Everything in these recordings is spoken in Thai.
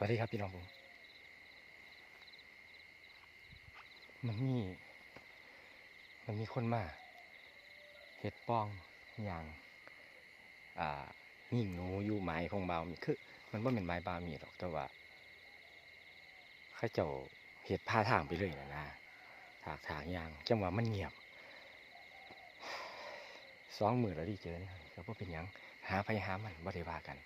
วัสดีครับพี่น้องผมมันมี มันมีคนมาเห็ดป้องอย่าง อ่ายิงหนูอยู่ไม้ของบาวมีคือ มันว่าเป็นไม้บาวมีหรอกแต่ว่าข้าเจ้าเห็ดพาทางไปเลยนะนะถากถางยางจังหวะมันเงียบสองมือแล้วที่เจอเนี่ยก็บ่เป็นยังหาไปหามันบ่ได้ว่ากัน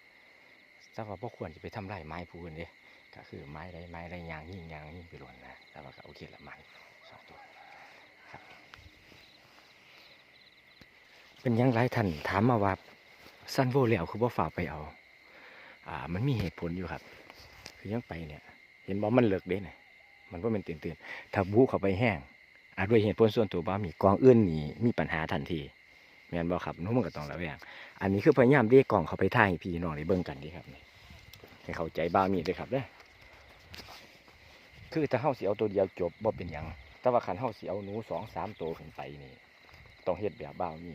แต่ว่าบ่ควรจะไปทำลายไม้ผู้อื่นเด้ก็คือไม้ใดไม้ใดยางยิ่งยางยิ่งไปหล่นนะแต่ว่าก็โอเคละมันสองตัวครับเป็นยังไรท่านถามมาว่าสั้นโวแล้วคือว่าฝ่าไปเอา อ่า มันมีเหตุผลอยู่ครับ คือยังไปเนี่ย เห็นบ่มันเลิกเด้เนี่ยมันว่ามันตื่นตื่นๆถ้าบูเข้าไปแห้งอาจด้วยเหตุผลส่วนตัวบ่มีกองอื่นนี่มีปัญหาทันที แม่นบ่ครับนู้นมันก็ต้องระแวงอันนี้คือพยายามเรียกกล่องเขาไปท่ายให้พี่น้องได้เบิ่งกันดีครับให้เข้าใจบ้ามีด้วยครับเด้อคือถ้าเฮาสิเอาตัวเดียวจบบ่เป็นหยังแต่ว่าคันเฮาสิเอาหนูสองสามตัวขึ้นไปนี่ต้องเฮ็ดแบบบ้ามี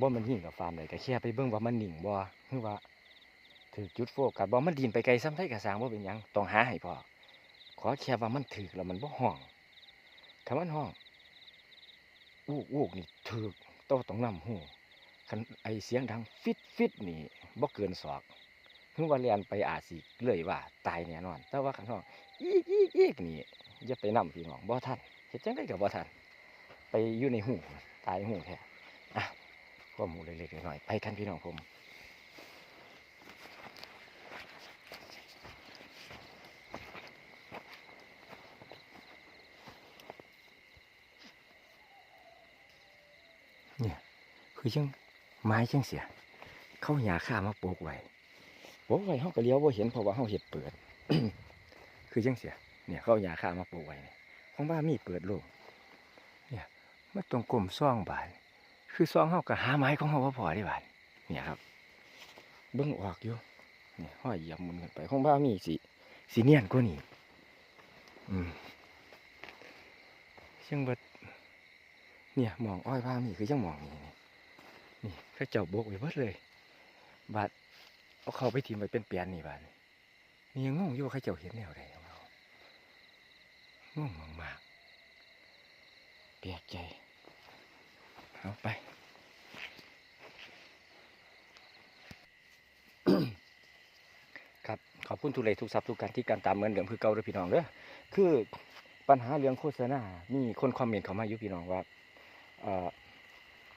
บ่มันยิ่งกับฟาร์มเลยก็แค่ไปเบิ่งว่ามันหนิ่งบ่คือว่าถือจุดโฟกัสบ่มันดินไปไกลซ้ำไทกระสางบ่เป็นหยังต้องหาให้พอขอแค่ว่ามันถือแล้วมันบ่ห้องถ้ามันห้องอูกอูกนี่ถือ โตต้องนำหูคันไอเสียงดังฟิตฟิตนี่บ่เกินศอกหึว่าเรียนไปอาสิเลยว่า ตายแน่นอน แต่ว่าคันห้องอีกอีกอีกนี่อย่าไปนำพี่น้องบ่ทันเห็ดจังได้กับบ่ทันไปอยู่ในหูตายหูแท้อะข้อมูลเล็กๆน้อยๆไปกันพี่น้องผม เนี่ย คือจังไม้จังเสีย เขาหยาข้ามาโปกไว้โปกไว้เขาก็เลี้ยวว่าเห็นเพราะว่าเขาเห็ดเปิด คือจังเสีย เนี่ยเขาหยาข้ามาโปกไว้เนี่ยของบ้านมีเปิดโลงเนี่ยมันตรงกลมซ่องบานคือซ่องเขาก็หาไม้ของเขาว่าพอได้บานเนี่ยครับ เบิ้องออกอยู่เนี่ยห้อยเหยียบมุนกันไปของบ้านมีสีสีเนียนกว่านี่อืมเชียงบิดเนี่ยมองอ้อยผ้ามีคือจังมองนี่ นี่เขาเจ้าโบกไว้เบิดเลย บาดเอาเข้าไปทีมไปเป็นเปียนนี่บาดนี่ยังงงอยู่ว่าเขาเจ้าเห็นแนวใดของเรางงมากๆเปียกใจเอาไปครับขอบคุณทุเลยทุกทรัพย์ทุกการที่การตามเหมือนเดิมคือเก่าเด้อพี่น้องเด้อคือปัญหาเรื่องโฆษณา มีคนคอมเมนต์เข้ามาอยู่พี่น้องว่า เอ่อ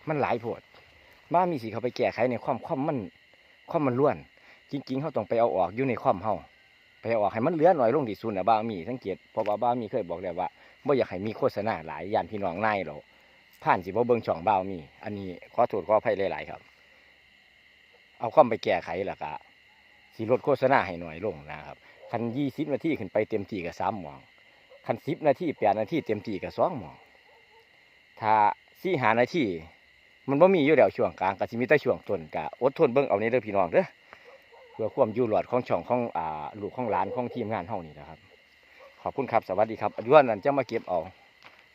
มันหลายโพด บ้ามีสิเขาไปแก้ไขในความความมันความมันล้วน จริงๆเขาต้องไปเอาออกอยู่ในความเฮาไปเอาออกให้มันเหลือหน่อยลงที่สุดนะบ้ามีสังเกตเพราะว่าบ้ามีเคยบอกแล้วว่าบ่อยากให้มีโฆษณาหลายยานพี่น้องนายเราผ่านสิบ่เบิ่งช่องบ้ามี อันนี้ขอโทษขออภัยหลายๆครับ เอาความไปแก้ไขล้วก็สิลดโฆษณาให้หน่อยลงนะครับคันยี่สิบนาทีขึ้นไปเต็มที่ก็สามหมองคันสิบนาทีแปดนาทีเต็มที่ก็สองหมอง ถ้าสี่หานาที มันบ่มีอยู่แล้วช่วงกลางก็สิมีแต่ช่วงต้นก็อดทนเบิ่งเอาในเด้อพี่น้องเด้อเพื่อความอยู่รอดของช่องของอ่าลูกของหลานของทีมงานเฮานี่นะครับ ขอบคุณครับสวัสดีครับยู่วันนั้นจะมาเก็บเอา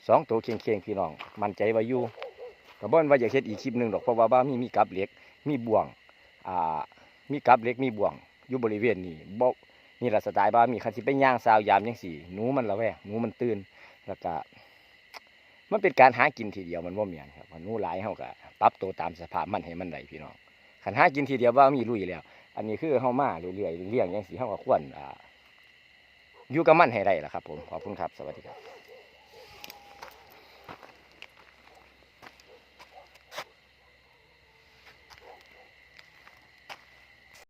สองตัวเคียงๆพี่น้อง มั่นใจว่าอยู่ก็บ่นว่าอยากเฮ็ดอีกคลิปหนึ่งดอกเพราะว่าบ้ามีมีกับเหล็กมีบ่วงอ่ามีกับเหล็กมีบ่วงอยู่บริเวณนี้บ่นี่ละสไตล์บ้ามีคันสิไปย่างซาวยามจังซี่หนูมันระแวงหนูมันตื่นแล้วก็ มันเป็นการหากินทีเดียวมันว่าเมียนครับมันหนูหลายเฮาก็ปรับตัวตามสภาพมันให้มันได้พี่น้องขันหากินทีเดียวว่ามีลุยแล้ว อันนี้คือเฮามาเรื่อยๆเลี้ยงอย่างสีเฮาก็ควรอ่าอยู่กับมันให้ได้ล่ะครับ ผมขอบคุณครับสวัสดีครับ